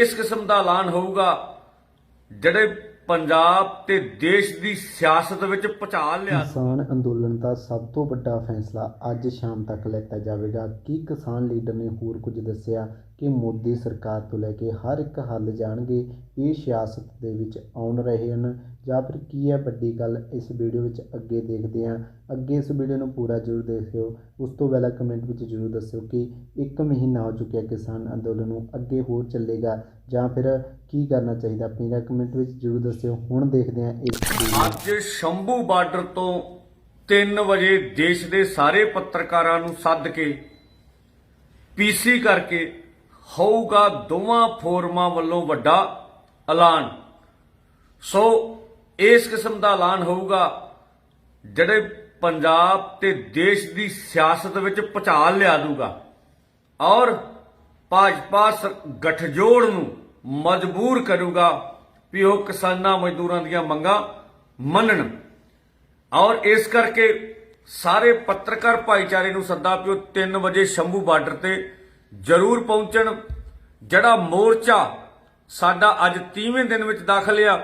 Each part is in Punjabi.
ਇਸ ਕਿਸਮ ਦਾ ਐਲਾਨ ਹੋਊਗਾ ਜਿਹੜੇ ਪੰਜਾਬ ਤੇ ਦੇਸ਼ ਦੀ ਸਿਆਸਤ ਵਿੱਚ ਭੁਚਾਲ ਲਿਆ। ਕਿਸਾਨ ਅੰਦੋਲਨ ਦਾ ਸਭ ਤੋਂ ਵੱਡਾ ਫੈਸਲਾ ਅੱਜ ਸ਼ਾਮ ਤੱਕ ਲੈਤਾ ਜਾਵੇਗਾ। ਕੀ ਕਿਸਾਨ ਲੀਡਰ ਨੇ ਹੋਰ ਕੁਝ ਦੱਸਿਆ ਕਿ ਮੋਦੀ ਸਰਕਾਰ ਤੋਂ ਲੈ ਕੇ ਹਰ ਇੱਕ ਹੱਲ ਜਾਣਗੇ, ਇਹ ਸਿਆਸਤ ਦੇ ਵਿੱਚ ਆਉਣ ਰਹੇ ਹਨ। ਜਾਂ ਫਿਰ ਕੀ ਹੈ ਵੱਡੀ ਗੱਲ, ਇਸ ਵੀਡੀਓ ਵਿੱਚ ਅੱਗੇ ਦੇਖਦੇ ਹਾਂ। ਅੱਗੇ ਇਸ ਵੀਡੀਓ ਨੂੰ ਪੂਰਾ ਜ਼ਰੂਰ ਦੇਖਿਓ। ਉਸ ਤੋਂ ਪਹਿਲਾਂ ਕਮੈਂਟ ਵਿੱਚ ਜ਼ਰੂਰ ਦੱਸਿਓ ਕਿ ਇੱਕ ਮਹੀਨਾ ਹੋ ਚੁੱਕਿਆ ਕਿਸਾਨ ਅੰਦੋਲਨ ਨੂੰ ਅੱਗੇ ਹੋਰ ਚੱਲੇਗਾ। ਜਾਂ ਫਿਰ ਕੀ ਕਰਨਾ ਚਾਹੀਦਾ? ਆਪਣੀ ਰਾਏ ਕਮੈਂਟ ਵਿੱਚ ਜ਼ਰੂਰ ਦੱਸਿਓ। ਹੁਣ ਦੇਖਦੇ ਹਾਂ ਇਹ ਅੱਜ ਸ਼ੰਭੂ ਬਾਰਡਰ ਤੋਂ 3 ਵਜੇ ਦੇਸ਼ ਦੇ ਸਾਰੇ ਪੱਤਰਕਾਰਾਂ ਨੂੰ ਸੱਦ ਕੇ ਪੀਸੀ ਕਰਕੇ ਹੋਊਗਾ ਦੋਵਾਂ ਫੋਰਮਾਂ ਵੱਲੋਂ ਵੱਡਾ ਐਲਾਨ। ਸੋ ਇਸ ਕਿਸਮ ਦਾ ਐਲਾਨ ਹੋਊਗਾ, ਜਿਹੜੇ ਪੰਜਾਬ ਤੇ ਦੇਸ਼ ਦੀ ਸਿਆਸਤ ਵਿੱਚ ਭੁਚਾਲ ਲਿਆ ਦੂਗਾ। ਔਰ ਭਾਜਪਾ ਗਠਜੋੜ ਨੂੰ ਮਜਬੂਰ ਕਰੂਗਾ ਵੀ ਉਹ ਕਿਸਾਨਾਂ ਮਜ਼ਦੂਰਾਂ ਦੀਆਂ ਮੰਗਾਂ ਮੰਨਣ। ਔਰ ਇਸ ਕਰਕੇ ਸਾਰੇ ਪੱਤਰਕਾਰ ਭਾਈਚਾਰੇ ਨੂੰ ਸੱਦਾ ਪਿਓ 3 ਵਜੇ ਸ਼ੰਭੂ ਬਾਰਡਰ ਤੇ ਜ਼ਰੂਰ ਪਹੁੰਚਣ। ਜਿਹੜਾ ਮੋਰਚਾ ਸਾਡਾ ਅੱਜ 30ਵੇਂ ਦਿਨ ਵਿੱਚ ਦਾਖਲ ਆ,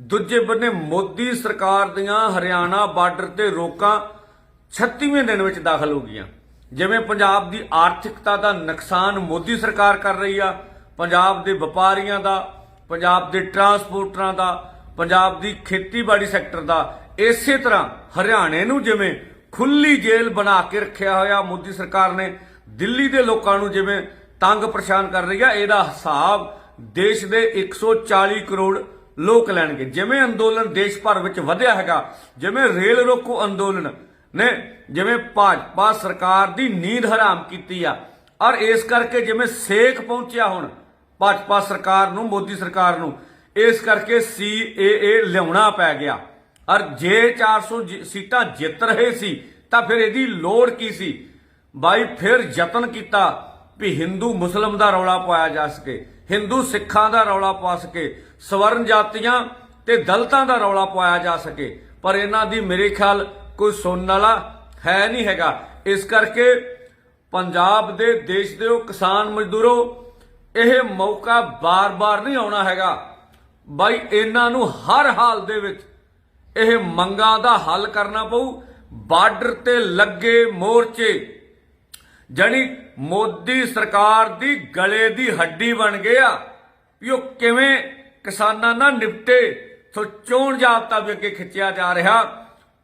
ਦੂਜੇ ਬੰਨੇ ਮੋਦੀ ਸਰਕਾਰ ਦੀਆਂ ਹਰਿਆਣਾ ਬਾਰਡਰ ਤੇ ਰੋਕਾਂ 36ਵੇਂ ਦਿਨ ਵਿੱਚ ਦਾਖਲ ਹੋ ਗਈਆਂ। ਜਿਵੇਂ ਪੰਜਾਬ ਦੀ ਆਰਥਿਕਤਾ ਦਾ ਨੁਕਸਾਨ ਮੋਦੀ ਸਰਕਾਰ ਕਰ ਰਹੀ ਆ ਪੰਜਾਬ ਦੇ ਵਪਾਰੀਆਂ ਦਾ, ਪੰਜਾਬ ਦੇ ਟਰਾਂਸਪੋਰਟਰਾਂ ਦਾ, ਪੰਜਾਬ ਦੀ ਖੇਤੀਬਾੜੀ ਸੈਕਟਰ ਦਾ, ਇਸੇ ਤਰ੍ਹਾਂ ਹਰਿਆਣੇ ਨੂੰ ਜਿਵੇਂ ਖੁੱਲੀ ਜੇਲ੍ਹ ਬਣਾ ਕੇ ਰੱਖਿਆ ਹੋਇਆ ਮੋਦੀ ਸਰਕਾਰ ਨੇ, ਦਿੱਲੀ ਦੇ ਲੋਕਾਂ ਨੂੰ ਜਿਵੇਂ ਤੰਗ ਪਰੇਸ਼ਾਨ ਕਰ ਰਹੀ ਆ, ਇਹਦਾ ਹਿਸਾਬ ਦੇਸ਼ ਦੇ 140 ਕਰੋੜ ਲੋਕ ਲੈਣਗੇ। ਜਿਵੇਂ ਅੰਦੋਲਨ ਦੇਸ਼ ਭਰ ਵਿੱਚ ਵਧਿਆ ਹੈਗਾ, ਜਿਵੇਂ ਰੇਲ ਰੋਕੋ ਅੰਦੋਲਨ ਨੇ ਜਿਵੇਂ ਭਾਜਪਾ ਸਰਕਾਰ ਦੀ ਨੀਂਦ ਹਰਾਮ ਕੀਤੀ ਆ, ਔਰ ਇਸ ਕਰਕੇ ਜਿਵੇਂ ਸੇਕ ਪਹੁੰਚਿਆ ਹੁਣ ਭਾਜਪਾ ਸਰਕਾਰ ਨੂੰ, ਮੋਦੀ ਸਰਕਾਰ ਨੂੰ। ਇਸ ਕਰਕੇ ਸੀਏਏ ਲਿਆਉਣਾ ਪੈ ਗਿਆ। ਔਰ ਜੇ 400 ਜਿ- ਸੀਟਾਂ ਜਿੱਤ ਰਹੇ ਸੀ, ਤਾਂ ਫਿਰ ਇਹਦੀ ਲੋੜ ਕੀ ਸੀ? ਬਾਈ, ਫਿਰ ਯਤਨ ਕੀਤਾ ਵੀ ਹਿੰਦੂ ਮੁਸਲਮ ਦਾ ਰੌਲਾ ਪਾਇਆ ਜਾ ਸਕੇ, ਹਿੰਦੂ ਸਿੱਖਾਂ ਦਾ ਰੌਲਾ ਪਾ ਸਕੇ, ਸਵਰਨ ਜਾਤੀਆਂ ਤੇ ਦਲਤਾਂ ਦਾ ਰੌਲਾ ਪਾਇਆ ਜਾ ਸਕੇ। ਪਰ ਇਹਨਾਂ ਦੀ ਮੇਰੇ ਖਿਆਲ ਕੋਈ ਸੁਣਨ ਵਾਲਾ ਹੈ ਨਹੀਂ ਹੈਗਾ। ਇਸ ਕਰਕੇ ਪੰਜਾਬ ਦੇ ਦੇਸ਼ ਦੇ ਉਹ ਕਿਸਾਨ ਮਜ਼ਦੂਰੋ ਇਹ ਮੌਕਾ ਬਾਰ-ਬਾਰ ਨਹੀਂ ਆਉਣਾ ਹੈਗਾ। ਬਾਈ, ਇਹਨਾਂ ਨੂੰ ਹਰ ਹਾਲ ਦੇ ਵਿੱਚ ਇਹ ਮੰਗਾਂ ਦਾ ਹੱਲ ਕਰਨਾ ਪਊ। ਬਾਰਡਰ ਤੇ ਲੱਗੇ ਮੋਰਚੇ, ਜਣੀ ਮੋਦੀ ਸਰਕਾਰ ਦੀ ਗਲੇ ਦੀ ਹੱਡੀ ਬਣ ਗਿਆ ਵੀ ਉਹ ਕਿਵੇਂ ਕਿਸਾਨਾਂ ਨਾਲ ਨਿਪਟੇ, ਸੋ ਚੋਣ ਜਾਬਤਾ ਵੀ ਅੱਗੇ ਖਿੱਚਿਆ ਜਾ ਰਿਹਾ,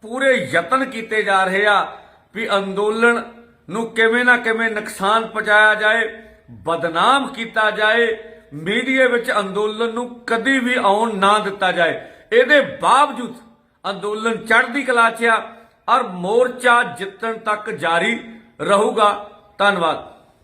ਪੂਰੇ ਯਤਨ ਕੀਤੇ ਜਾ ਰਹੇ ਆ ਵੀ ਅੰਦੋਲਨ ਨੂੰ ਕਿਵੇਂ ਨਾ ਕਿਵੇਂ ਨੁਕਸਾਨ ਪਹੁੰਚਾਇਆ ਜਾਏ। ਬਦਨਾਮ ਕੀਤਾ ਜਾਏ, ਮੀਡੀਆ ਵਿੱਚ ਅੰਦੋਲਨ ਨੂੰ ਕਦੀ ਵੀ ਆਉਣ ਨਾ ਦਿੱਤਾ ਜਾਏ। ਇਹਦੇ ਬਾਵਜੂਦ ਅੰਦੋਲਨ ਚੜ੍ਹਦੀ ਕਲਾ 'ਚ ਆ, ਔਰ ਮੋਰਚਾ ਜਿੱਤਣ ਤੱਕ ਜਾਰੀ ਰਹੂਗਾ। ਧੰਨਵਾਦ।